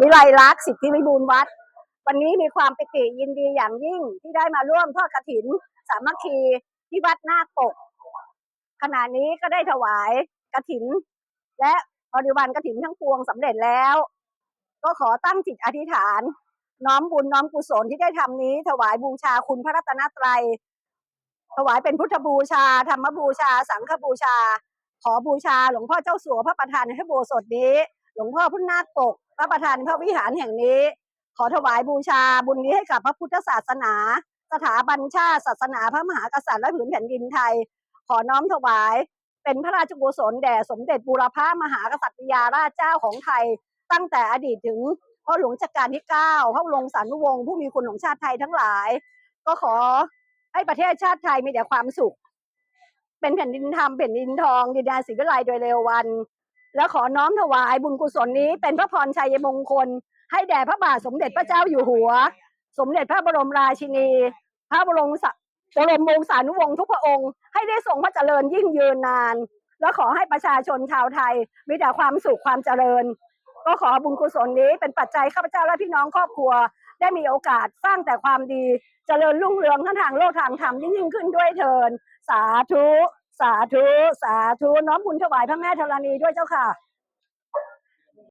วิไลลักษณ์สิทธิวิบูลวัด วันนี้มีความปิติยินดีอย่างยิ่งที่ได้มาร่วมทอดกฐิน สามัคคีที่วัดนาคปก ขณะนี้ก็ได้ถวายกฐิน และบริวารกฐินทั้งปวงสำเร็จแล้ว ก็ขอตั้งจิตอธิษฐาน น้อมบุญน้อมกุศลที่ได้ทำนี้ ถวายบูชาคุณพระรัตนตรัยถวายเป็นพุทธบูชา ธรรมบูชา สังฆบูชา ขอบูชา หลวงพ่อเจ้าสัวพระประธานในพระโบสถนี้ หลวงพ่อพุทธนาคปก พระประธานพระวิหารแห่งนี้ ขอถวายบูชาบุญนี้ให้กับพระพุทธศาสนา สถาบันชาติศาสนาพระมหากษัตริย์และผืนแผ่นดินไทย ขอน้อมถวายเป็นพระราชกุศลแด่สมเด็จบูรพามหากษัตริยาราชเจ้าของไทย ตั้งแต่อดีตถึงพ่อหลวงรัชกาลที่ 9 พระบรมสานุวงศ์ผู้มีคุณของชาติไทยทั้งหลาย ก็ขอให้ประเทศชาติไทยมีแต่ความสุข เป็นแผ่นดินธรรมแผ่นดินทองดินแดนศรีวิไลโดยเร็ววัน และขอน้อมถวายบุญกุศลนี้เป็นพระพรชัยมงคล ให้แด่พระบาทสมเด็จพระเจ้าอยู่หัว สมเด็จพระบรมราชินี พระบรมสะบรมวงศานุวงศ์ทุกพระองค์ ให้ได้ทรงพระเจริญยิ่งยืนนาน และขอให้ประชาชนชาวไทย มีแต่ความสุขความเจริญ ก็ขอบุญกุศลนี้เป็นปัจจัยข้าพเจ้าและพี่น้องครอบครัว ได้มีโอกาสสร้างแต่ความดี เจริญรุ่งเรืองทั้งทางโลกทางธรรมยิ่งยิ่งขึ้นด้วยเทินสาธุ สาธุ สาธุ น้อมบุญถวายพระแม่ธรณีด้วยเจ้าค่ะ